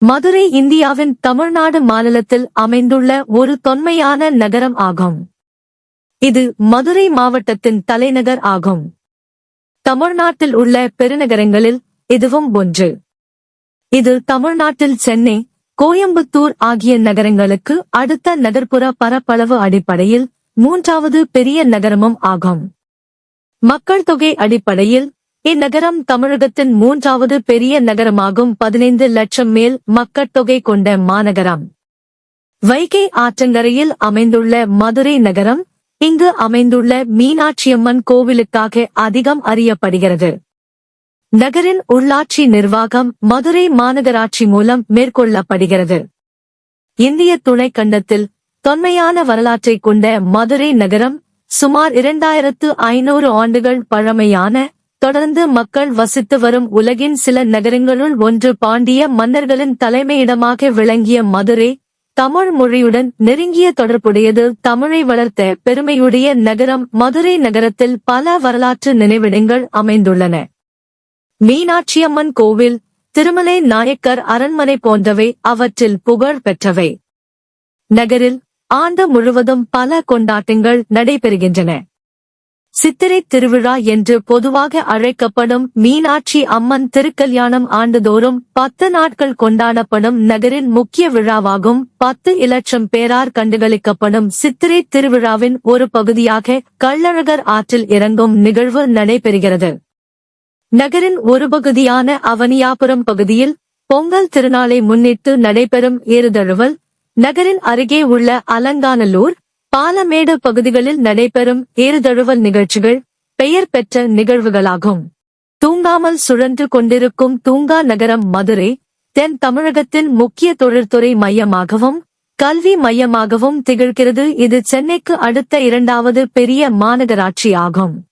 மதுரை இந்தியாவின் தமிழ்நாடு மாநிலத்தில் அமைந்துள்ள ஒரு தொன்மையான நகரம் ஆகும். இது மதுரை மாவட்டத்தின் தலைநகர் ஆகும். தமிழ்நாட்டில் உள்ள பெருநகரங்களில் இதுவும் ஒன்று. இது தமிழ்நாட்டில் சென்னை கோயம்புத்தூர் ஆகிய நகரங்களுக்கு அடுத்த நகர்ப்புற பரப்பளவு அடிப்படையில் மூன்றாவது பெரிய நகரமும் ஆகும். மக்கள் தொகை அடிப்படையில் இந்நகரம் தமிழகத்தின் மூன்றாவது பெரிய நகரமாகும். பதினைந்து லட்சம் மேல் மக்கட்தொகை கொண்ட மாநகரம். வைகை ஆற்றங்கரையில் அமைந்துள்ள மதுரை நகரம் இங்கு அமைந்துள்ள மீனாட்சியம்மன் கோவிலுக்காக அதிகம் அறியப்படுகிறது. நகரின் உள்ளாட்சி நிர்வாகம் மதுரை மாநகராட்சி மூலம் மேற்கொள்ளப்படுகிறது. இந்திய துணைக்கண்டத்தில் தொன்மையான வரலாற்றைக் கொண்ட மதுரை நகரம் சுமார் இரண்டாயிரத்து ஐநூறு ஆண்டுகள் பழமையான தொடர்ந்து மக்கள் வசித்து வரும் உலகின் சில நகரங்களுள் ஒன்று பாண்டிய மன்னர்களின் தலைமையிடமாக விளங்கிய மதுரை தமிழ் மொழியுடன் நெருங்கிய தொடர்புடையது. தமிழை வளர்த்த பெருமையுடைய நகரம் மதுரை நகரத்தில் பல வரலாற்று நினைவிடங்கள் அமைந்துள்ளன. மீனாட்சியம்மன் கோவில் திருமலை நாயக்கர் அரண்மனை போன்றவை அவற்றில் புகழ் பெற்றவை. நகரில் ஆண்டு முழுவதும் பல கொண்டாட்டங்கள் நடைபெறுகின்றன. சித்திரை திருவிழா என்று பொதுவாக அழைக்கப்படும் மீனாட்சி அம்மன் திருக்கல்யாணம் ஆண்டுதோறும் பத்து நாட்கள் கொண்டாடப்படும் நகரின் முக்கிய விழாவாகும். பத்து இலட்சம் பேரார் கண்டுகளிக்கப்படும் சித்திரை திருவிழாவின் ஒரு பகுதியாக கள்ளழகர் ஆற்றில் இறங்கும் நிகழ்வு நடைபெறுகிறது. நகரின் ஒரு பகுதியான அவனியாபுரம் பகுதியில் பொங்கல் திருநாளை முன்னிட்டு நடைபெறும் ஏறுதழுவல் நகரின் அருகே உள்ள அலங்காநல்லூர் பாலமேடு பகுதிகளில் நடைபெறும் ஏறுதழுவல் நிகழ்ச்சிகள் பெயர் பெற்ற நிகழ்வுகளாகும். தூங்காமல் சுழன்று கொண்டிருக்கும் தூங்கா நகரம் மதுரை தென் தமிழகத்தின் முக்கிய தொழில்துறை மையமாகவும் கல்வி மையமாகவும் திகழ்கிறது. இது சென்னைக்கு அடுத்த இரண்டாவது பெரிய மாநகராட்சி ஆகும்.